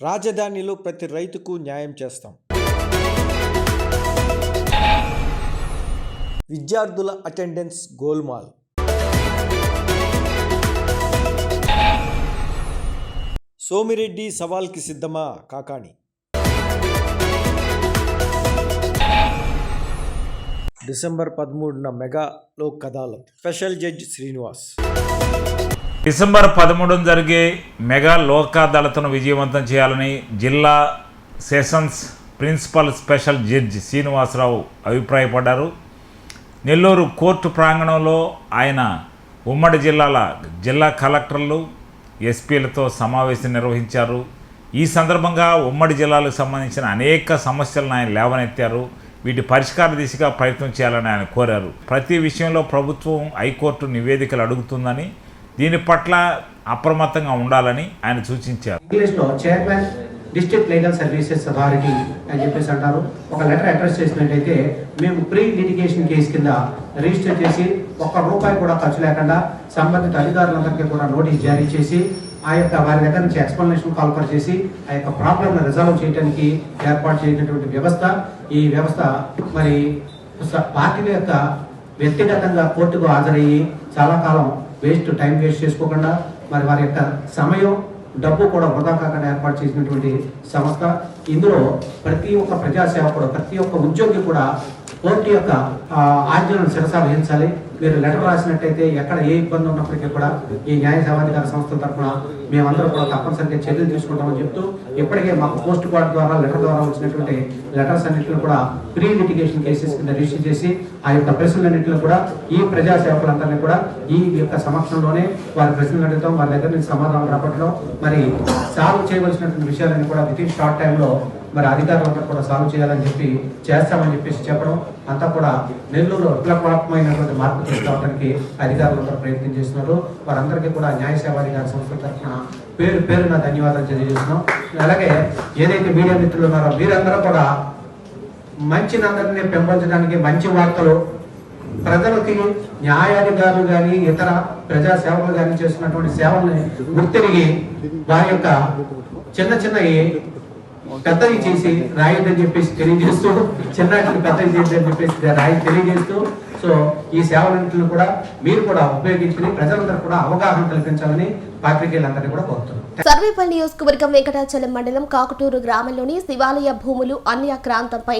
రాజధానిలో ప్రతి రైతుకు న్యాయం చేస్తాం. విద్యార్థుల అటెండెన్స్ గోల్మాల్ సోమిరెడ్డి సవాల్కి సిద్ధమా కాకాణి? డిసెంబర్ పదమూడున mega Lok Adalat special judge Srinivas. December పదమూడున జరిగే మెగా లోక్ అదాలత్ను విజయవంతం చేయాలని జిల్లా sessions principal special judge Srinivasarao అభిప్రాయపడ్డారు. నెల్లూరు కోర్టు ప్రాంగణంలో ఆయన ఉమ్మడి జిల్లాల జిల్లా కలెక్టర్లు ఎస్పీలతో సమావేశం నిర్వహించారు. ఈ సందర్భంగా ఉమ్మడి జిల్లాలకు సంబంధించిన అనేక సమస్యలను ఆయన లేవనెత్తారు. వీటి పరిష్కార దిశగా ప్రయత్నం చేయాలని ఆయన కోరారు. ప్రతి విషయంలో ప్రభుత్వం హైకోర్టు నివేదికలు అడుగుతుందని దీని పట్ల అప్రమత్తంగా ఉండాలని ఆయన సూచించారు. ఇంగ్లీష్లో chairman district legal services authority అని చెప్పేసి అంటారు. ఒక లెటర్ అడ్రస్ చేసినట్టయితే మేము ప్రీ లిటిగేషన్ కేసు కింద రిజిస్టర్ చేసి ఒక్క రూపాయి కూడా ఖర్చు లేకుండా సంబంధిత అధికారులందరికీ కూడా నోటీస్ జారీ చేసి ఆ యొక్క వారి దగ్గర నుంచి ఎక్స్ప్లెనేషన్ కాల్ఫర్ చేసి ఆ యొక్క ప్రాబ్లమ్ రిజాల్వ్ చేయడానికి ఏర్పాటు చేసినటువంటి వ్యవస్థ. ఈ వ్యవస్థ మరి పార్టీల యొక్క వ్యక్తిగతంగా కోర్టుకు హాజరయ్యి చాలా కాలం వేస్ట్ టైం వేస్ట్ చేసుకోకుండా మరి వారి యొక్క సమయం డబ్బు కూడా వృధా కాకుండా ఏర్పాటు చేసినటువంటి సంస్థ. ఇందులో ప్రతి ఒక్క ప్రజాసేవకుడు ప్రతి ఒక్క ఉద్యోగి కూడా కోర్టు యొక్క ఆజ్ఞలను శిరస వహించాలి. మీరు లెటర్ రాసినట్టయితే ఎక్కడ ఏ ఇబ్బంది ఉన్నప్పటికీ కూడా ఈ న్యాయ సేవాధికార సంస్థల తరఫున మేమందరం కూడా తప్పనిసరిగా చర్యలు తీసుకుంటామని చెప్తూ ఇప్పటికే మాకు పోస్ట్ కార్డ్ ద్వారా లెటర్ ద్వారా వచ్చినటువంటి లెటర్స్ అన్నింటిని కూడా ప్రీ లిటిగేషన్ కేసెస్ కింద రిజిస్టర్ చేసి ఆ యొక్క ప్రశ్నలన్నింటిని కూడా ఈ ప్రజా సేవకులందరినీ కూడా ఈ యొక్క సమక్షంలోనే వారి ప్రశ్నలు అడుగుతాం. వారి దగ్గర నుంచి సమాధానం రాబట్టడం. మరి సాల్వ్ చేయవలసినటువంటి విషయాలన్నీ కూడా విత్ ఇన్ షార్ట్ టైంలో మరి అధికారులందరూ కూడా సాల్వ్ చేయాలని చెప్పి చేస్తామని చెప్పేసి చెప్పడం అంతా కూడా నెల్లూరులో విప్లవాత్మకమైనటువంటి మార్పు తీసుకురావడానికి అంతా ప్రయత్నం చేస్తున్నారు. వారందరికీ కూడా న్యాయ సేవాధికార సంస్థ తరఫున పేరు పేరున ధన్యవాదాలు తెలియజేస్తున్నాం. అలాగే ఏదైతే మీడియా మిత్రులు ఉన్నారో మీరందరూ కూడా మంచినందరినీ పెంపొందడానికి మంచి వార్తలు ప్రజలకి న్యాయాధికారులు కానీ ఇతర ప్రజా సేవలు కానీ చేస్తున్నటువంటి సేవల్ని గుర్తిరిగి వారి యొక్క చిన్న చిన్నవి పెద్దవి చేసి రాయొద్దని చెప్పేసి తెలియజేస్తూ చిన్న పెద్దవి చేసి అని చెప్పేసి రాయి తెలియజేస్తూ సో ఈ సేవలన్నింటిని కూడా మీరు కూడా ఉపయోగించుకుని ప్రజలందరూ కూడా అవగాహన కల్పించాలని పాత్రికేయులందరినీ కూడా కోరుతున్నాం. సర్వేపల్లి నియోజకవర్గం వెంకటాచలం మండలం కాకుటూరు గ్రామంలోని శివాలయ భూములు అన్యాక్రాంతంపై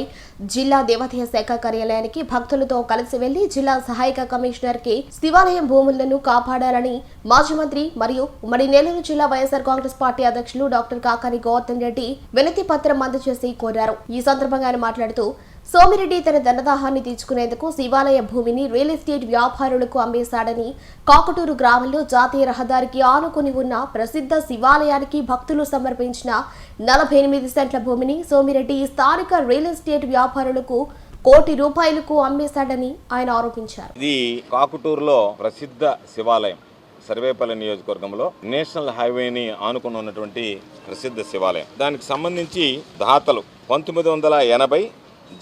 జిల్లా దేవాదాయ శాఖ కార్యాలయానికి భక్తులతో కలిసి వెళ్ళి జిల్లా సహాయక కమిషనర్కి శివాలయం భూములను కాపాడాలని మాజీ మంత్రి మరియు ఉమ్మడి నెల్లూరు జిల్లా వైఎస్ఆర్ కాంగ్రెస్ పార్టీ అధ్యక్షులు డాక్టర్ కాకాని గౌతమ్ రెడ్డి వినతి పత్రం అందజేసి కోరారు. ఈ సందర్భంగా ఆయన మాట్లాడుతూ సోమిరెడ్డి తన ధనదాహాన్ని తీర్చుకునేందుకు శివాలయ భూమిని రియల్ ఎస్టేట్ వ్యాపారులకు అమ్మేశాడని కాకుటూరు గ్రామంలో జాతీయ రహదారికి ఆనుకుని ఉన్న ప్రసిద్ధ శివాలయానికి భక్తులు సమర్పించిన నలభై ఎనిమిది సెంట్ల భూమిని సోమిరెడ్డి స్థానిక రియల్ ఎస్టేట్ వ్యాపారులకు కోటి రూపాయలకు అమ్మేశాడని ఆయన ఆరోపించారు. ఇది కాకుటూరులో ప్రసిద్ధ శివాలయం సర్వేపల్లి నియోజకవర్గంలో నేషనల్ హైవేని ఆనుకుని ఉన్నటువంటి ప్రసిద్ధ శివాలయం. దానికి సంబంధించి దాతలు పంతొమ్మిది వందల ఎనభై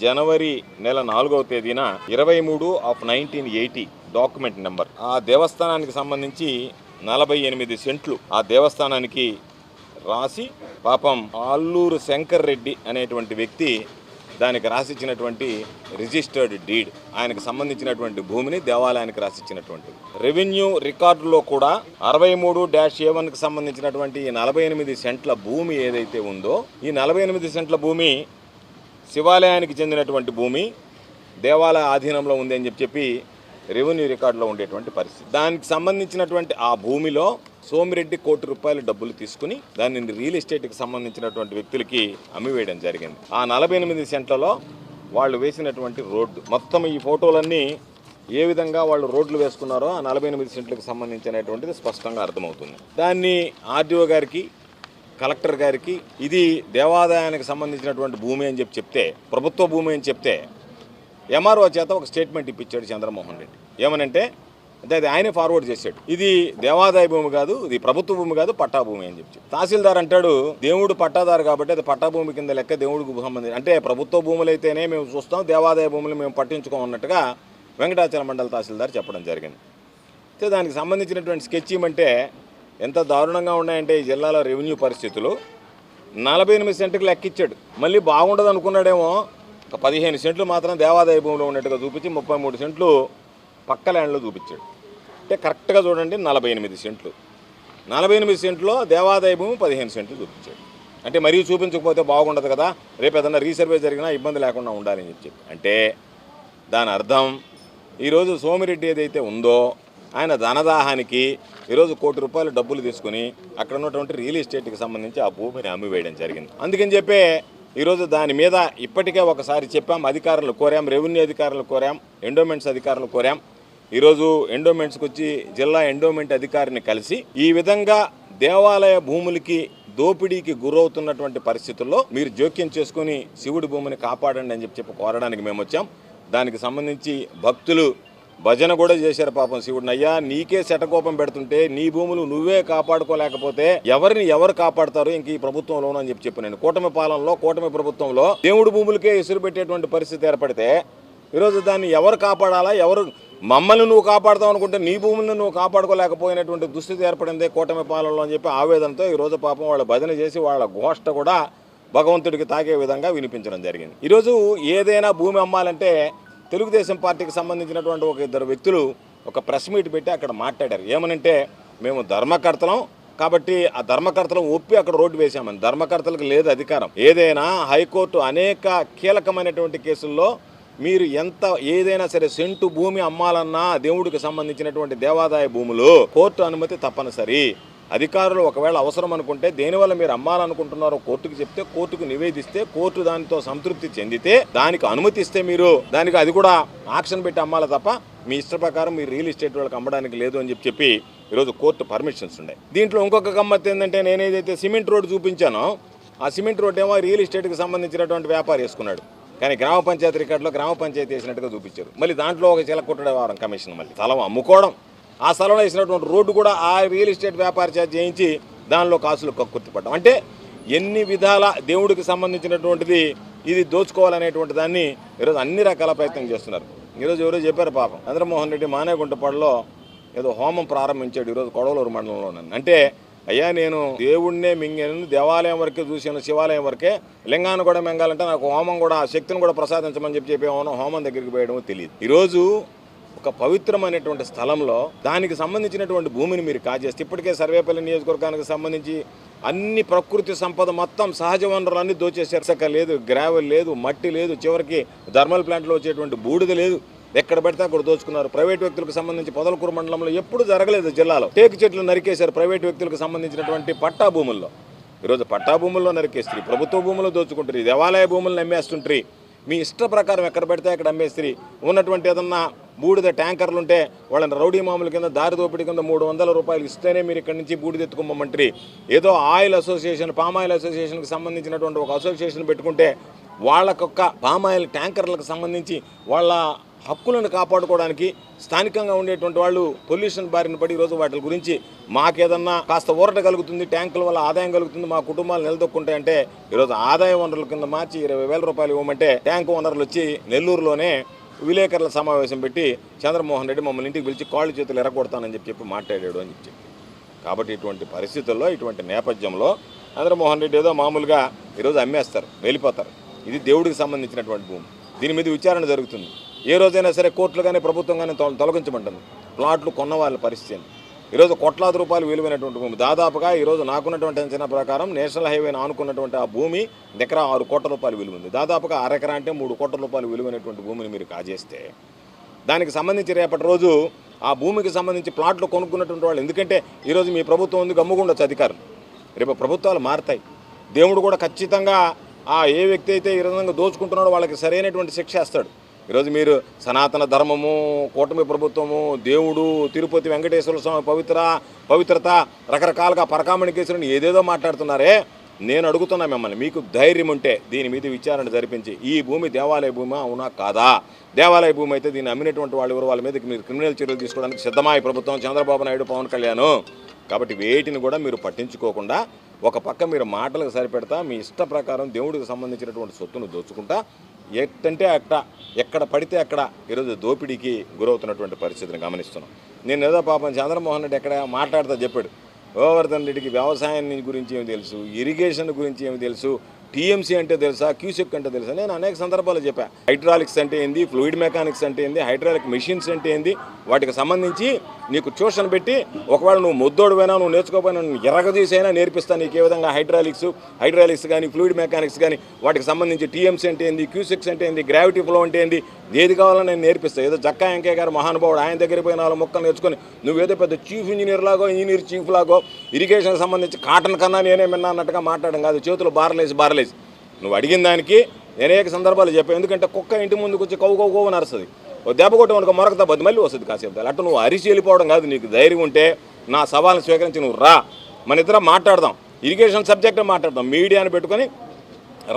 జనవరి నెల నాలుగవ తేదీన ఇరవై మూడు of nineteen eighty document number. ఆ దేవస్థానానికి సంబంధించి నలభై ఎనిమిది సెంట్లు ఆ దేవస్థానానికి రాసి పాపం ఆల్లూరు శంకర్ రెడ్డి అనేటువంటి వ్యక్తి దానికి రాసిచ్చినటువంటి రిజిస్టర్డ్ డీడ్. ఆయనకు సంబంధించినటువంటి భూమిని దేవాలయానికి రాసిచ్చినటువంటి. రెవెన్యూ రికార్డులో కూడా అరవై మూడు డాష్ ఏ వన్కి సంబంధించినటువంటి ఈ నలభై ఎనిమిది సెంట్ల భూమి ఏదైతే ఉందో ఈ నలభై ఎనిమిది సెంట్ల భూమి శివాలయానికి చెందినటువంటి భూమి దేవాలయ ఆధీనంలో ఉంది అని చెప్పి చెప్పి రెవెన్యూ రికార్డులో ఉండేటువంటి పరిస్థితి. దానికి సంబంధించినటువంటి ఆ భూమిలో సోమిరెడ్డి కోటి రూపాయల డబ్బులు తీసుకుని దానిని రియల్ ఎస్టేట్కి సంబంధించినటువంటి వ్యక్తులకి అమ్మివేయడం జరిగింది. ఆ నలభై ఎనిమిది సెంట్లలో వాళ్ళు వేసినటువంటి రోడ్డు. మొత్తం ఈ ఫోటోలన్నీ ఏ విధంగా వాళ్ళు రోడ్లు వేసుకున్నారో ఆ నలభై ఎనిమిది సెంట్లకు సంబంధించినటువంటిది స్పష్టంగా అర్థమవుతుంది. దాన్ని ఆర్డీఓ గారికి కలెక్టర్ గారికి ఇది దేవాదాయానికి సంబంధించినటువంటి భూమి అని చెప్పి చెప్తే ప్రభుత్వ భూమి అని చెప్తే ఎంఆర్ఓ చేత ఒక స్టేట్మెంట్ ఇప్పించాడు చంద్రమోహన్ రెడ్డి. ఏమనంటే అంటే అది ఆయనే ఫార్వర్డ్ చేశాడు. ఇది దేవాదాయ భూమి కాదు ఇది ప్రభుత్వ భూమి కాదు పట్టా భూమి అని చెప్పి తహసీల్దార్ అంటాడు దేవుడు పట్టాదారు కాబట్టి అది పట్టా భూమి కింద లెక్క దేవుడికి సంబంధించి అంటే ప్రభుత్వ భూములు అయితేనే మేము చూస్తాం దేవాదాయ భూములు మేము పట్టించుకోమన్నట్టుగా వెంకటాచల మండల తహసీల్దార్ చెప్పడం జరిగింది. అయితే దానికి సంబంధించినటువంటి స్కెచ్ ఏమంటే ఎంత దారుణంగా ఉన్నాయంటే ఈ జిల్లాలో రెవెన్యూ పరిస్థితులు. నలభై ఎనిమిది సెంటుకు లెక్కిచ్చాడు. మళ్ళీ బాగుండదు అనుకున్నాడేమో ఒక పదిహేను సెంట్లు మాత్రం దేవాదాయ భూమిలో ఉన్నట్టుగా చూపించి ముప్పై మూడు సెంట్లు పక్క ల్యాండ్లో చూపించాడు. అంటే కరెక్ట్గా చూడండి నలభై ఎనిమిది సెంట్లు. నలభై ఎనిమిది సెంట్లో దేవాదాయ భూమి పదిహేను సెంట్లు చూపించాడు. అంటే మరీ చూపించకపోతే బాగుండదు కదా రేపు ఏదన్నా రీసర్వే జరిగినా ఇబ్బంది లేకుండా ఉండాలని చెప్పి. అంటే దాని అర్థం ఈరోజు సోమిరెడ్డి ఏదైతే ఉందో ఆయన ధనదాహానికి ఈరోజు కోటి రూపాయలు డబ్బులు తీసుకుని అక్కడ ఉన్నటువంటి రియల్ ఎస్టేట్కి సంబంధించి ఆ భూమిని అమ్మివేయడం జరిగింది. అందుకని చెప్పే ఈరోజు దాని మీద ఇప్పటికే ఒకసారి చెప్పాం అధికారులు కోరాం రెవెన్యూ అధికారులు కోరాం ఎండోమెంట్స్ అధికారులు కోరాం. ఈరోజు ఎండోమెంట్స్కి వచ్చి జిల్లా ఎండోమెంట్ అధికారిని కలిసి ఈ విధంగా దేవాలయ భూములకి దోపిడీకి గురవుతున్నటువంటి పరిస్థితుల్లో మీరు జోక్యం చేసుకుని శివుడి భూమిని కాపాడండి అని చెప్పి చెప్పి కోరడానికి మేము వచ్చాం దానికి సంబంధించి భక్తులు భజన కూడా చేశారు పాపం శివుడిని అయ్యా నీకే శటకోపం పెడుతుంటే నీ భూములు నువ్వే కాపాడుకోలేకపోతే ఎవరిని ఎవరు కాపాడతారు? ఇంక ఈ ప్రభుత్వంలోనూ అని చెప్పి చెప్పి నేను. కూటమి పాలనలో కూటమి ప్రభుత్వంలో దేవుడి భూములకే ఎసురు పెట్టేటువంటి పరిస్థితి ఏర్పడితే ఈరోజు దాన్ని ఎవరు కాపాడాలా? ఎవరు మమ్మల్ని నువ్వు కాపాడుతావు అనుకుంటే నీ భూములను నువ్వు కాపాడుకోలేకపోయినటువంటి దుస్థితి ఏర్పడింది కూటమి పాలనలో అని చెప్పి ఆవేదనతో ఈరోజు పాపం వాళ్ళ భజన చేసి వాళ్ళ ఘోష్ట కూడా భగవంతుడికి తాకే విధంగా వినిపించడం జరిగింది. ఈరోజు ఏదైనా భూమి అమ్మాలంటే తెలుగుదేశం పార్టీకి సంబంధించినటువంటి ఒక ఇద్దరు వ్యక్తులు ఒక ప్రెస్ మీట్ పెట్టి అక్కడ మాట్లాడారు. ఏమనంటే మేము ధర్మకర్తలం కాబట్టి ఆ ధర్మకర్తలను ఒప్పి అక్కడ రోడ్డు వేశామని. ధర్మకర్తలకు లేదు అధికారం. ఏదైనా హైకోర్టు అనేక కీలకమైనటువంటి కేసుల్లో మీరు ఎంత ఏదైనా సరే సెంటు భూమి అమ్మాలన్నా దేవుడికి సంబంధించినటువంటి దేవాదాయ భూములు కోర్టు అనుమతి తప్పనిసరి. అధికారులు ఒకవేళ అవసరం అనుకుంటే దేనివల్ల మీరు అమ్మాలనుకుంటున్నారో కోర్టుకు చెప్తే కోర్టుకు నివేదిస్తే కోర్టు దానితో సంతృప్తి చెందితే దానికి అనుమతి ఇస్తే మీరు దానికి అది కూడా ఆక్షన్ పెట్టి అమ్మాలి తప్ప మీ ఇష్ట ప్రకారం మీరు రియల్ ఎస్టేట్ వాళ్ళకి అమ్మడానికి లేదు అని చెప్పి చెప్పి ఈరోజు కోర్టు పర్మిషన్స్ ఉన్నాయి దీంట్లో ఇంకొక గమ్మత్ ఏంటంటే నేను ఏదైతే సిమెంట్ రోడ్డు చూపించానో ఆ సిమెంట్ రోడ్డు ఏమో రియల్ ఎస్టేట్కి సంబంధించినటువంటి వ్యాపారం వేసుకున్నాడు. కానీ గ్రామ పంచాయతీ రికార్డులో గ్రామ పంచాయతీ వేసినట్టుగా చూపించారు. మళ్ళీ దాంట్లో ఒక చిలకొట్టడే వారం కమిషన్ మళ్ళీ. స్థలం అమ్ముకోవడం. ఆ స్థలంలో వేసినటువంటి రోడ్డు కూడా ఆ రియల్ ఎస్టేట్ వ్యాపార చేత చేయించి దానిలో కాసులు కక్కుర్తిపడ్డం అంటే ఎన్ని విధాల దేవుడికి సంబంధించినటువంటిది ఇది దోచుకోవాలనేటువంటి దాన్ని ఈరోజు అన్ని రకాల ప్రయత్నం చేస్తున్నారు. ఈరోజు ఎవరో చెప్పారు పాపం. చంద్రమోహన్ రెడ్డి మానేగుంటపాడులో ఏదో హోమం ప్రారంభించాడు ఈరోజు కొడవలూరు మండలంలో అంటే అయ్యా నేను దేవుణ్ణే మింగాను దేవాలయం వరకే చూశాను శివాలయం వరకే. లింగాన్ని కూడా మింగాలంటే నాకు హోమం కూడా ఆ శక్తిని కూడా ప్రసాదించమని చెప్పి చెప్పేమో హోమం దగ్గరికి పోయడమో తెలియదు. ఈరోజు ఒక పవిత్రమైనటువంటి స్థలంలో దానికి సంబంధించినటువంటి భూమిని మీరు కాజేస్తే ఇప్పటికే సర్వేపల్లి నియోజకవర్గానికి సంబంధించి అన్ని ప్రకృతి సంపద మొత్తం సహజ వనరులన్నీ అన్ని దోచేశారు లేదు గ్రావెల్ లేదు మట్టి లేదు చివరికి థర్మల్ ప్లాంట్లో వచ్చేటువంటి బూడిద లేదు. ఎక్కడ పడితే అక్కడ దోచుకున్నారు. ప్రైవేట్ వ్యక్తులకు సంబంధించి పొదలకూరు మండలంలో ఎప్పుడు జరగలేదు జిల్లాలో. టేకు చెట్లు నరికేశారు ప్రైవేట్ వ్యక్తులకు సంబంధించినటువంటి పట్టా భూముల్లో. ఈరోజు పట్టా భూముల్లో నరికేస్తారు ప్రభుత్వ భూములు దోచుకుంటారు దేవాలయ భూములను నమ్మేస్తుంటారు. మీ ఇష్ట ప్రకారం ఎక్కడ పెడితే అక్కడ అమ్మేస్తారు ఉన్నటువంటి ఏదన్నా బూడిద ట్యాంకర్లు ఉంటే వాళ్ళని రౌడీ మామూలు కింద దారి దోపిడీ కింద మూడు వందల రూపాయలు ఇస్తేనే మీరు ఇక్కడి నుంచి బూడిద ఎత్తుకోమంటారు ఏదో ఆయిల్ అసోసియేషన్ పామ్ ఆయిల్ అసోసియేషన్కి సంబంధించినటువంటి ఒక అసోసియేషన్ పెట్టుకుంటే వాళ్ళకొక్క పామ్ ఆయిల్ ట్యాంకర్లకు సంబంధించి వాళ్ళ హక్కులను కాపాడుకోవడానికి స్థానికంగా ఉండేటువంటి వాళ్ళు పొల్యూషన్ బారిన పడి ఈరోజు వాటి గురించి మాకేదన్నా కాస్త ఊరట కలుగుతుంది ట్యాంకుల వల్ల ఆదాయం కలుగుతుంది మా కుటుంబాలు నిలదొక్కుంటాయంటే ఈరోజు ఆదాయ వనరుల కింద మార్చి ఇరవై వేల రూపాయలు ఇవ్వమంటే ట్యాంకు వనరులు వచ్చి నెల్లూరులోనే విలేకరుల సమావేశం పెట్టి చంద్రమోహన్ రెడ్డి మమ్మల్ని ఇంటికి పిలిచి కాళ్ళు చేతులు ఎరగొడతానని చెప్పి చెప్పి మాట్లాడాడు అని చెప్పి కాబట్టి ఇటువంటి పరిస్థితుల్లో ఇటువంటి నేపథ్యంలో చంద్రమోహన్ రెడ్డి ఏదో మామూలుగా ఈరోజు అమ్మేస్తారు వెళ్ళిపోతారు ఇది దేవుడికి సంబంధించినటువంటి భూమి. దీని మీద విచారణ జరుగుతుంది. ఏ రోజైనా సరే కోర్టులు కానీ ప్రభుత్వం కానీ తొల- తొలగించమంటుంది ప్లాట్లు కొన్న వాళ్ళ పరిస్థితి ఈరోజు కోట్లాది రూపాయలు విలువైనటువంటి భూమి. దాదాపుగా ఈరోజు నాకున్నటువంటి అంచనా ప్రకారం నేషనల్ హైవేని ఆనుకున్నటువంటి ఆ భూమి దగ్గర ఆరు కోట్ల రూపాయలు విలువ ఉంది దాదాపుగా అరెకరా అంటే మూడు కోట్ల రూపాయలు విలువైనటువంటి భూమిని మీరు కాజేస్తే దానికి సంబంధించి రేపటి రోజు ఆ భూమికి సంబంధించి ప్లాట్లు కొనుక్కున్నటువంటి వాళ్ళు ఎందుకంటే ఈరోజు మీ ప్రభుత్వం ఉంది గమ్ముకుండొచ్చు అధికారులు. రేపు ప్రభుత్వాలు మారుతాయి. దేవుడు కూడా ఖచ్చితంగా ఆ ఏ వ్యక్తి అయితే ఈ విధంగా దోచుకుంటున్నాడో వాళ్ళకి సరైనటువంటి శిక్ష వేస్తాడు. ఈరోజు మీరు సనాతన ధర్మము కూటమి ప్రభుత్వము దేవుడు తిరుపతి వెంకటేశ్వర స్వామి పవిత్ర పవిత్రత రకరకాలుగా పరకామణి కేసులను ఏదేదో మాట్లాడుతున్నారే నేను అడుగుతున్నా మిమ్మల్ని మీకు ధైర్యం ఉంటే దీని మీద విచారణ జరిపించి ఈ భూమి దేవాలయ భూమి? అవునా కాదా? దేవాలయ భూమి అయితే దీన్ని అమ్మినటువంటి వాళ్ళు ఎవరు? వాళ్ళ మీద మీరు క్రిమినల్ చర్యలు తీసుకోవడానికి సిద్ధమా ఈ ప్రభుత్వం చంద్రబాబు నాయుడు పవన్ కళ్యాణ్. కాబట్టి వేటిని కూడా మీరు పట్టించుకోకుండా ఒక పక్క మీరు మాటలకు సరిపెడతా మీ ఇష్ట ప్రకారం దేవుడికి సంబంధించినటువంటి సొత్తును దోచుకుంటా ఎట్టంటే అక్కడ ఎక్కడ పడితే అక్కడ ఈరోజు దోపిడీకి గురవుతున్నటువంటి పరిస్థితిని గమనిస్తున్నాం. నేను ఏదో పాపం చంద్రమోహన్ రెడ్డి ఎక్కడ మాట్లాడుతూ చెప్పాడు. గోవర్ధన్ రెడ్డికి వ్యవసాయాన్ని గురించి ఏమి తెలుసు? ఇరిగేషన్ గురించి ఏమి తెలుసు? టీఎంసీ అంటే తెలుసా? క్యూసెక్ అంటే తెలుసా? నేను అనేక సందర్భాలు చెప్పా. హైడ్రాలిక్స్ అంటే ఏంది? ఫ్లూయిడ్ మెకానిక్స్ అంటే ఏంది? హైడ్రాలిక్ మెషిన్స్ అంటే ఏంది? వాటికి సంబంధించి నీకు ట్యూషన్ పెట్టి ఒకవేళ నువ్వు ముద్దోడు పోయినా నువ్వు నేర్చుకోపోయినా నువ్వు ఎరగదీసైనా నేర్పిస్తాను నీకు ఏ విధంగా హైడ్రాలిక్స్ హైడ్రాలిక్స్ కానీ ఫ్లూయిడ్ మెకానిక్స్ కానీ వాటికి సంబంధించి టీఎంసీ అంటే ఏంది క్యూసిక్స్ అంటే ఏంది గ్రావిటీ ఫ్లో అంటే ఏంది ఏది కావాలో నేను నేర్పిస్తాను ఏదో జక్కా వెంకయ్య గారు మహానుభావుడు ఆయన దగ్గర పోయిన వాళ్ళు మొక్కలు నేర్చుకొని నువ్వేదో పెద్ద చీఫ్ ఇంజనీర్ లాగో ఇంజనీర్ చీఫ్ లాగో ఇరిగేషన్ సంబంధించి కాటన్ కన్నా నేనే విన్నా అన్నట్టుగా మాట్లాడడం కాదు. చేతులు బారలేసి బారలేసి. నువ్వు అడిగిన దానికి అనేక సందర్భాలు చెప్పావు ఎందుకంటే కుక్క ఇంటి ముందుకు వచ్చి కౌ కవ్వు కవ్వు నరుస్తుంది ఓ దెబ్బ కొట్టమనుకో మరొక దెబ్బ మళ్ళీ వస్తుంది కాసేపు అట్లా నువ్వు అరిచి వెళ్ళిపోవడం కాదు నీకు ధైర్యం ఉంటే నా సవాల్ని స్వీకరించి నువ్వు రా. మన ఇద్దరం మాట్లాడదాం. ఇరిగేషన్ సబ్జెక్ట్ మాట్లాడదాం. మీడియాని పెట్టుకొని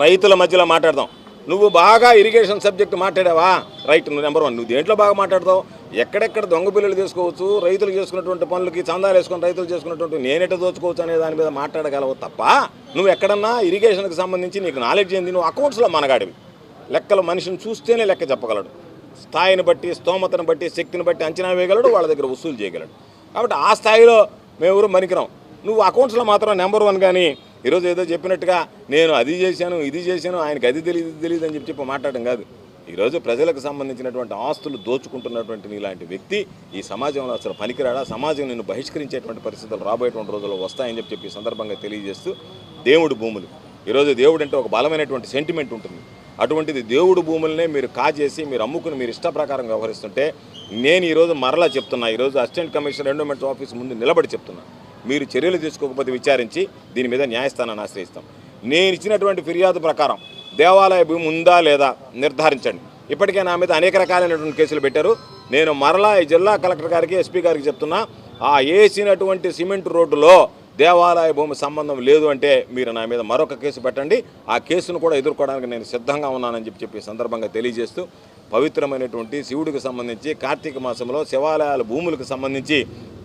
రైతుల మధ్యలో మాట్లాడదాం. నువ్వు బాగా ఇరిగేషన్ సబ్జెక్ట్ మాట్లాడావా? రైట్ నువ్వు నెంబర్ వన్ నువ్వు దేంట్లో బాగా మాట్లాడతావు? ఎక్కడెక్కడ దొంగ పిల్లలు తీసుకోవచ్చు రైతులు చేసుకున్నటువంటి పనులకి చందాలు వేసుకొని రైతులు చేసుకున్నటువంటి నేనెట దోచుకోవచ్చు అనే దాని మీద మాట్లాడగలవు తప్ప నువ్వు ఎక్కడన్నా ఇరిగేషన్కి సంబంధించి నీకు నాలెడ్జ్ ఏంది? నువ్వు అకౌంట్స్లో మనగాడివి. లెక్కలు మనిషిని చూస్తేనే లెక్క చెప్పగలడు. స్థాయిని బట్టి స్తోమతను బట్టి శక్తిని బట్టి అంచనా వేయగలడు వాళ్ళ దగ్గర వసూలు చేయగలడు. కాబట్టి ఆ స్థాయిలో మేము మనికిరాం. నువ్వు అకౌంట్స్లో మాత్రం నెంబర్ వన్ కానీ ఈరోజు ఏదో చెప్పినట్టుగా నేను అది చేశాను ఇది చేశాను ఆయనకి అది తెలియదు తెలియదు అని చెప్పి చెప్పి మాట్లాడడం కాదు. ఈరోజు ప్రజలకు సంబంధించినటువంటి ఆస్తులు దోచుకుంటున్నటువంటి నీలాంటి వ్యక్తి ఈ సమాజంలో అసలు పనికిరాడా? సమాజం నిన్ను బహిష్కరించేటువంటి పరిస్థితులు రాబోయేటువంటి రోజుల్లో వస్తాయని చెప్పి చెప్పి సందర్భంగా తెలియజేస్తూ దేవుడు భూములు. ఈరోజు దేవుడు అంటే ఒక బలమైనటువంటి సెంటిమెంట్ ఉంటుంది. అటువంటిది దేవుడు భూములనే మీరు కాజేసి మీరు అమ్ముకుని మీరు ఇష్ట ప్రకారం వ్యవహరిస్తుంటే నేను ఈరోజు మరలా చెప్తున్నా ఈరోజు అసిస్టెంట్ కమిషనర్ ఎండోమెంట్స్ ఆఫీస్ ముందు నిలబడి చెప్తున్నా. మీరు చర్యలు తీసుకోకపోతే విచారించి దీని మీద న్యాయస్థానాన్ని ఆశ్రయిస్తాం. నేను ఇచ్చినటువంటి ఫిర్యాదు ప్రకారం దేవాలయ భూమి ఉందా లేదా నిర్ధారించండి. ఇప్పటికే నా మీద అనేక రకాలైనటువంటి కేసులు పెట్టారు. నేను మరలా ఈ జిల్లా కలెక్టర్ గారికి ఎస్పీ గారికి చెప్తున్నా ఆ వేసినటువంటి సిమెంట్ రోడ్డులో దేవాలయ భూమి సంబంధం లేదు అంటే మీరు నా మీద మరొక కేసు పెట్టండి. ఆ కేసును కూడా ఎదుర్కోవడానికి నేను సిద్ధంగా ఉన్నానని చెప్పి చెప్పి సందర్భంగా తెలియజేస్తూ పవిత్రమైనటువంటి శివుడికి సంబంధించి కార్తీక మాసంలో శివాలయాల భూములకు సంబంధించి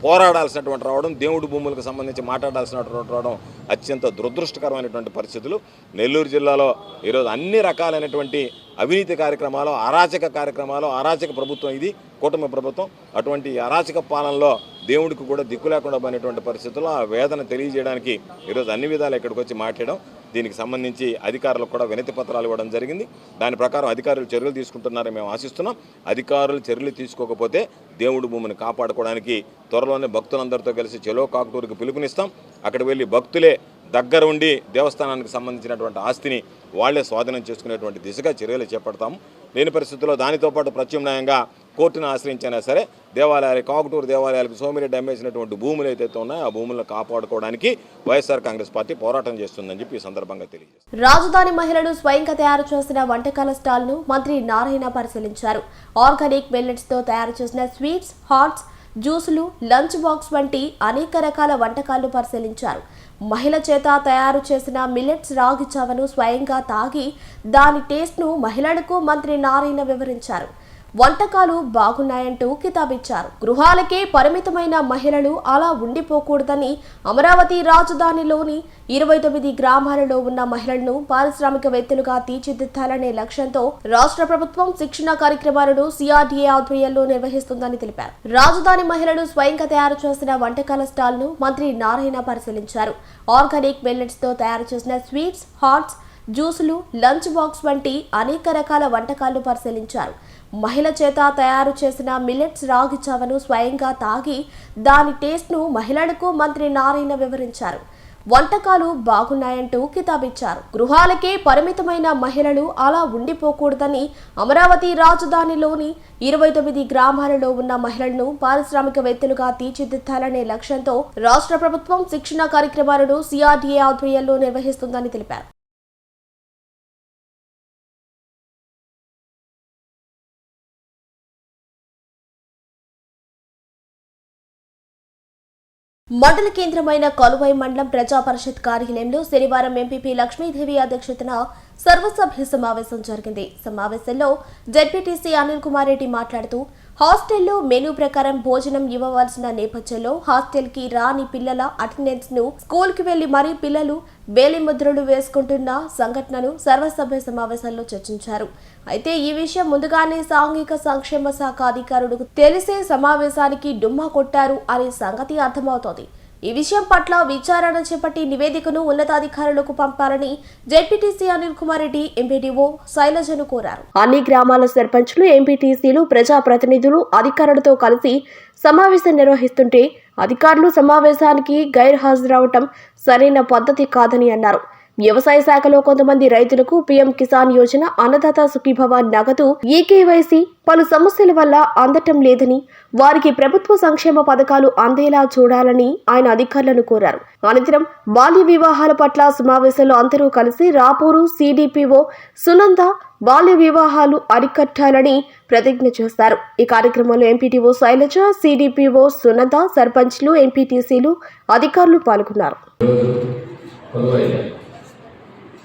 పోరాడాల్సినటువంటి రావడం దేవుడి భూములకు సంబంధించి మాట్లాడాల్సినటువంటి రావడం అత్యంత దురదృష్టకరమైనటువంటి పరిస్థితులు. నెల్లూరు జిల్లాలో ఈరోజు అన్ని రకాలైనటువంటి అవినీతి కార్యక్రమాలు అరాచక కార్యక్రమాలు అరాచక ప్రభుత్వం ఇది కూటమి ప్రభుత్వం. అటువంటి అరాచక పాలనలో దేవుడికి కూడా దిక్కు లేకుండా పోయినటువంటి పరిస్థితుల్లో ఆ వేదన తెలియజేయడానికి ఈరోజు అన్ని విధాలు ఇక్కడికి వచ్చి మాట్లాడడం దీనికి సంబంధించి అధికారులకు కూడా వినతి పత్రాలు ఇవ్వడం జరిగింది. దాని ప్రకారం అధికారులు చర్యలు తీసుకుంటున్నారని మేము ఆశిస్తున్నాం. అధికారులు చర్యలు తీసుకోకపోతే దేవుడి భూమిని కాపాడుకోవడానికి త్వరలోనే భక్తులందరితో కలిసి చెలో కాకుటూరుకి పిలుపునిస్తాం. అక్కడ వెళ్ళి భక్తులే దగ్గర ఉండి దేవస్థానానికి సంబంధించినటువంటి ఆస్తిని వాళ్ళే స్వాధీనం చేసుకునేటువంటి దిశగా చర్యలు చేపడతాము. లేని పరిస్థితుల్లో దానితో పాటు ప్రత్యామ్నాయంగా కోర్టును ఆశ్రయించినా సరే దేవాలయాలు కాకుటూరు దేవాలయాలకు సోమిరెడ్డి అమ్మేసినటువంటి భూములు ఏదైతే ఉన్నాయో ఆ భూములను కాపాడుకోవడానికి వైఎస్ఆర్ కాంగ్రెస్ పార్టీ పోరాటం చేస్తుందని చెప్పి ఈ సందర్భంగా తెలియజేస్తారు రాజధాని మహిళలు స్వయంగా తయారు చేసిన వంటకాల స్టాల్ను మంత్రి నారాయణ పరిశీలించారు. ఆర్గానిక్ మిల్లెట్స్తో తయారు చేసిన స్వీట్స్ హాట్స్ జ్యూసులు లంచ్ బాక్స్ వంటి అనేక రకాల వంటకాలను పరిశీలించారు. మహిళ చేత తయారు చేసిన మిల్లెట్స్ రాగి చావను స్వయంగా తాగి దాని టేస్ట్ను మహిళలకు మంత్రి నారాయణ వివరించారు. వంటకాలు బాగున్నాయంటూ కితాబిచ్చారు. గృహాలకే పరిమితమైన మహిళలు అలా ఉండిపోకూడదని అమరావతి రాజధానిలోని ఇరవై తొమ్మిది గ్రామాలలో ఉన్న మహిళలను పారిశ్రామికవేత్తలుగా తీర్చిదిద్దాలనే లక్ష్యంతో రాష్ట్ర ప్రభుత్వం శిక్షణ కార్యక్రమాలను సిఆర్డీఏ ఆధ్వర్యంలో నిర్వహిస్తుందని తెలిపారు. రాజధాని మహిళలు స్వయంగా తయారు చేసిన వంటకాల స్టాల్ను మంత్రి నారాయణ పరిశీలించారు. ఆర్గానిక్ మిల్లెట్స్తో తయారు చేసిన స్వీట్స్ హాట్స్ జ్యూసులు లంచ్ బాక్స్ వంటి అనేక రకాల వంటకాలను పరిశీలించారు. మహిళ చేత తయారు చేసిన మిల్లెట్స్ రాగి చావను స్వయంగా తాగి దాని టేస్ట్ను మహిళలకు మంత్రి నారాయణ వివరించారు. వంటకాలు బాగున్నాయంటూ కితాబిచ్చారు. గృహాలకే పరిమితమైన మహిళలు అలా ఉండిపోకూడదని అమరావతి రాజధానిలోని ఇరవై తొమ్మిది గ్రామాలలో ఉన్న మహిళలను పారిశ్రామికవేత్తలుగా తీర్చిదిద్దాలనే లక్ష్యంతో రాష్ట్ర ప్రభుత్వం శిక్షణ కార్యక్రమాలను సిఆర్డీఏ ఆధ్వర్యంలో నిర్వహిస్తుందని తెలిపారు. మండల కేంద్రమైన కొలువై మండలం ప్రజా పరిషత్ కార్యాలయంలో శనివారం ఎంపీపీ లక్ష్మీదేవి అధ్యక్షతన సర్వసభ్య సమావేశం జరిగింది. సమావేశంలో జడ్పీటీసీ అనిల్ కుమార్ రెడ్డి మాట్లాడుతూ హాస్టల్లో మెనూ ప్రకారం భోజనం ఇవ్వవలసిన నేపథ్యంలో హాస్టల్కి రాని పిల్లల అటెండెన్స్ను స్కూల్కి వెళ్ళి మరీ పిల్లలు వేలి ముద్రలు వేసుకుంటున్న సంఘటనను సర్వసభ్య సమావేశంలో చర్చించారు. అయితే ఈ విషయం ముందుగానే సాంఘిక సంక్షేమ శాఖ అధికారులకు తెలిసే సమావేశానికి డుమ్మా కొట్టారు అనే సంగతి అర్థమవుతోంది. ఈ విషయం పట్ల విచారణ చేపట్టి నివేదికను ఉన్నతాధికారులకు పంపాలని జెడ్పీటీసీ అనిల్ కుమార్ రెడ్డి ఎంపీడీఓ శైలజను కోరారు. అన్ని గ్రామాల సర్పంచ్లు ఎంపీటీసీలు ప్రజాప్రతినిధులు అధికారులతో కలిసి సమావేశం నిర్వహిస్తుంటే అధికారులు సమావేశానికి గైర్హాజరవటం సరైన పద్ధతి కాదని అన్నారు. వ్యవసాయ శాఖలో కొంతమంది రైతులకు పీఎం కిసాన్ యోజన అన్నదాత సుఖీభవ నగదు ఈకేవైసీ పలు సమస్యల వల్ల అందటం లేదని వారికి ప్రభుత్వ సంక్షేమ పథకాలు అందేలా చూడాలని ఆయన అధికారులను కోరారు. అనంతరం బాల్య వివాహాల పట్ల సమావేశంలో అందరూ కలిసి రాపూరు సిడిపిఓ సునంద బాల్య వివాహాలు అరికట్టాలని ప్రతిజ్ఞ చేస్తారు. ఈ కార్యక్రమంలో ఎంపీటీఓ శైలజ సిడిపిఓ సునంద సర్పంచ్లు ఎంపీటీసీలు అధికారులు పాల్గొన్నారు.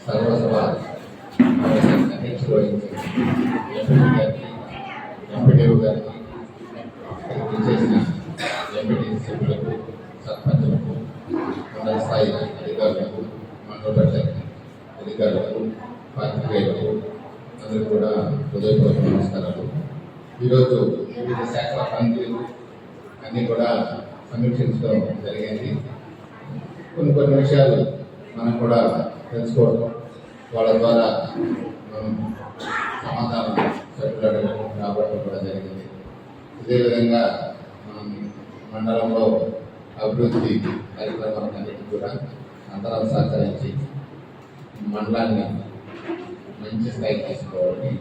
సర్వసభ అధ్యక్షుడు గారికి చేసిన ఎంపీటీ సభ్యులకు సర్పంచులకు మండల స్థాయి అధికారులకు మండల పరిషత్ అధికారులకు పాత్రికేయులకు కూడా హృదయపూర్వక నమస్కారాలు ఈరోజు వివిధ శాఖల అన్నీ కూడా సమీక్షించడం జరిగింది. కొన్ని కొన్ని విషయాలు మనం కూడా తెలుసుకోవడం వాళ్ళ ద్వారా మనం సమాధానం సర్కులర్ రావడం కూడా జరిగింది. ఇదేవిధంగా మనం మండలంలో అభివృద్ధి కార్యక్రమాలన్నిటి కూడా అందరం సహకరించి మండలాన్ని మంచి స్థాయికి తీసుకోవాలని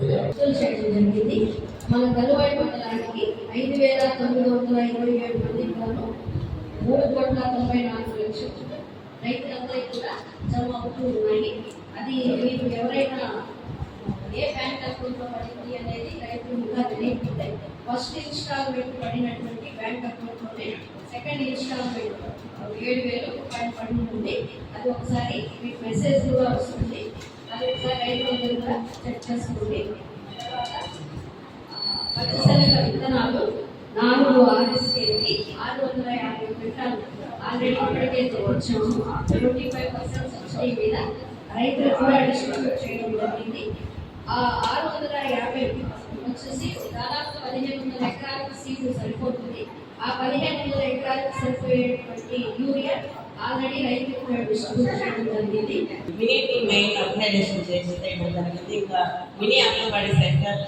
జరిగింది. మన కలువాయి మండలానికి ఐదు వేల తొమ్మిది వందల ఇరవై ఏడు మంది మూడు కోట్ల తొంభై నాలుగు లక్షలు. రైతులందరికీ కూడా జమ అవుతూ ఉన్నాయి అది మీకు ఎవరైనా ఏ బ్యాంక్ అకౌంట్లో పడింది అనేది రైతులు ఇంకా తెలియకుండా ఫస్ట్ ఇన్స్టాల్మెంట్ పడినటువంటి బ్యాంక్ అకౌంట్లోనే సెకండ్ ఇన్స్టాల్మెంట్ ఏడు వేలు రూపాయలు పడి ఉంటుంది అది ఒకసారి మీకు మెసేజ్ కూడా వస్తుంది. అది ఒకసారి రైతులందరూ కూడా చెక్ చేసుకోండి. తర్వాత పచ్చశనగ విత్తనాలు నాలుగు ఆర్ఎస్కేకి ఆరు వందల యాభై క్వింటాలు ఆల్రెడీ ఇప్పటికే వచ్చాము ట్వంటీ ఫైవ్ పర్సెంట్ సబ్సిడీ మీద కూడా డిస్ట్రిబ్యూట్ చేయడం జరిగింది. ఆరు వందల యాభై వచ్చేసి దాదాపు పదిహేను వందల ఎకరాలకు సరిపోతుంది. ఆ పదిహేను వందల ఎకరాలకు సరిపోయేటువంటి యూరియా ఆల్రెడీ రైతులకు డిస్ట్రిబ్యూట్ చేయడం జరిగింది. మినీ మెయిన్ అప్గ్రేడేషన్ చేయడం జరిగింది. ఇంకా mini anganwadi centre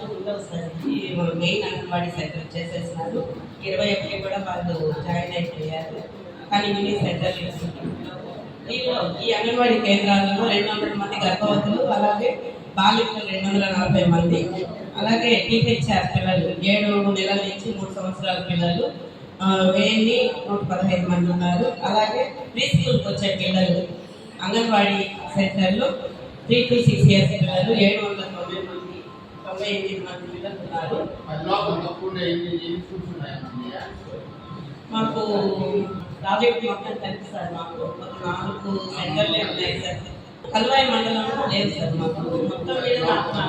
main anganwadi centre చేసేసినారు. ఇరవై ఒకటి కూడా వాళ్ళు జాయిన్ అయిపోయారు. కానీ మినీ సెంటర్ లేదు. దీనిలో ఈ అంగన్వాడీ కేంద్రాలలో రెండు వందల మంది గర్భవతులు అలాగే బాలికలు రెండు వందల నలభై మంది. అలాగే టీహెచ్ఆర్ పిల్లలు ఏడు నెలల నుంచి మూడు సంవత్సరాల పిల్లలు వెయ్యి నూట పదహైదు మంది ఉన్నారు. అలాగే ప్రీ స్కూల్కి వచ్చే పిల్లలు అంగన్వాడీ సెంటర్లో త్రీ టు సిక్స్ ఇయర్స్ పిల్లలు ఏడు వందల తొంభై మంది తొంభై ఎనిమిది మంది పిల్లలు ఉన్నారు. మాకు ప్రాజెక్ట్ మొత్తం కలిపి సార్ మాకు ఒక నాలుగు సెంటర్లే ఉన్నాయి సార్. కల్వాయి మండలంలో లేదు సార్ మాకు. మొత్తం మీద నాకు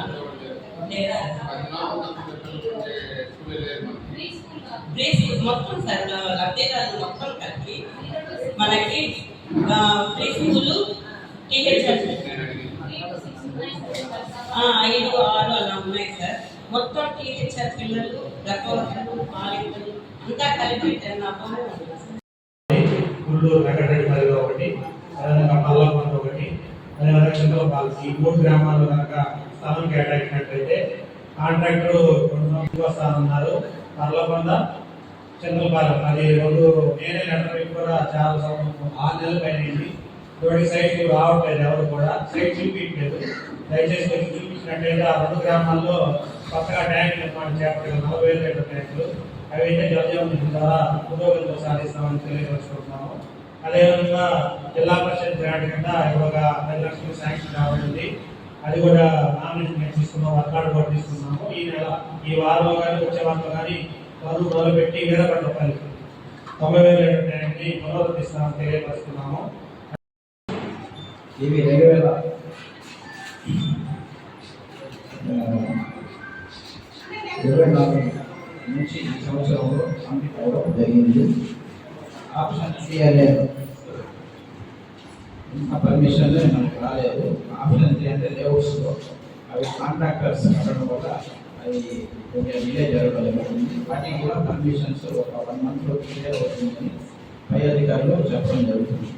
ప్రీ స్కూల్ మొత్తం సార్ లబ్ధిదారులు మొత్తం కలిపి మనకి ప్రీ స్కూల్ ఐదు ఆరు అలా ఉన్నాయి సార్. మొత్తం టీహెచ్ఆర్ పిల్లలు గర్భవతులు బాలింతలు అంతా కలిపి టెన్ అబ్బో గుంటూరు వెంకటరెడ్డి ఒకటి అదేవిధంగా పల్లకొండ ఒకటి అదేవిధంగా చంద్రపాలసి ఈ మూడు గ్రామాల్లో కనుక స్థలం కేటాయించినట్లయితే కాంట్రాక్టర్ వస్తానన్నారు పర్లకొండ చంద్రపాలెం. అది రెండు నేనే లెటర్ కూడా చాలా సంవత్సరం ఆరు నెలల పైన అయింది. ఇటువంటి సైట్ రావట్లేదు ఎవరు కూడా. సైట్ చూపించలేదు. దయచేసి కొంచెం చూపించినట్లయితే ఆ రెండు గ్రామాల్లో కొత్తగా ట్యాంక్ నిర్మాణం చేపట్టారు నలభై వేల లీటర్ ట్యాంకులు. అవి అయితే ద్వారా పురోగతిలో సాధిస్తామని తెలియజేసుకుంటున్నాము. అదేవిధంగా జిల్లా పరిషత్ గ్రాంట్ కింద ఒక పది లక్షలు శాంక్షన్ కావాలండి అది కూడా నామినేషన్ మేము తీసుకున్నాం వర్కాడు కూడా తీసుకున్నాము. ఈ నెల ఈ వారంలో కానీ వచ్చే వారంలో కానీ వారు మొదలుపెట్టి వీరపట్లపల్లి తొంభై వేల లీటర్ ట్యాంక్ని పునరుద్ధరిస్తామని తెలియపరుస్తున్నాము. ఇవి రెండు వేల? ఇరవై నాలుగు నుంచి ఈ సంవత్సరంలో కంప్లీట్ అవ్వడం జరిగింది. ఆప్షన్ తీయలేదు. ఆ పర్మిషన్లు మనకు రాలేదు. ఆప్షన్ త్రీ అంటే లేఅవుట్స్లో అవి కాంట్రాక్టర్స్ ఉండడం వల్ల అవి కొంచెం డిలే జరగలేదు. వాటికి కూడా పర్మిషన్స్ ఒక వన్ మంత్లో క్లియర్ అవుతుందని అధికారులు చెప్పడం జరుగుతుంది.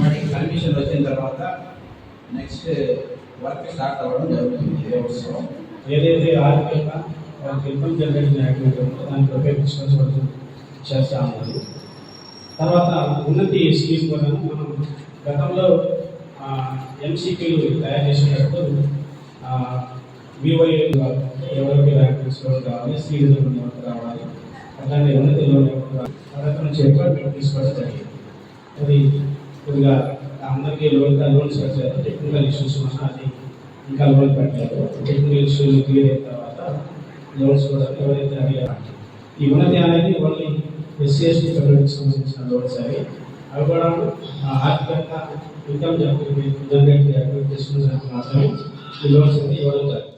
వాటికి పర్మిషన్ వచ్చిన తర్వాత నెక్స్ట్ వర్క్ స్టార్ట్ అవ్వడం జరుగుతుంది లేఅవుట్స్ ఏదైతే ఆర్థికంగా వాళ్ళకి ఇన్కమ్ జనరేషన్ యాక్టివిటీ ఉందో దానికి ఉపయోగించుకొని చేస్తూ ఉన్నారు తర్వాత ఉన్నతి స్కీమ్ కూడా మనం గతంలో ఎంసీక్యూలు తయారు చేసేటప్పుడు వివై ఎవరికి ర్యాంకింగ్స్ లోన్ కావాలి సీజన్ లోన్ కావాలి అలాగే ఉన్నతి లోన్ పథకం నుంచి ఎక్కువ తీసుకోవడం జరిగింది. అది కొద్దిగా అందరికీ లోన్ లోన్స్ వచ్చారు టెక్నికల్ ఇష్యూస్ వల్ల అది ఇంకా లోన్ పెట్టలేదు టెక్నికల్ ఇష్యూస్ క్లియర్ అయిన తర్వాత లోన్స్ కూడా ఎవరైతే అడిగారు ఈ ఉన్నతి అనేది ఓన్లీ ఎస్సీ ఎస్టీ కమ్యూనిటీకి సంబంధించిన లోన్స్ అవి అవి కూడా ఆర్థికంగా ఇన్కమ్ జనరేట్ యాక్టివిటీస్ మాత్రమే ఈ లోన్స్ అనేది ఇవ్వడం జరుగుతుంది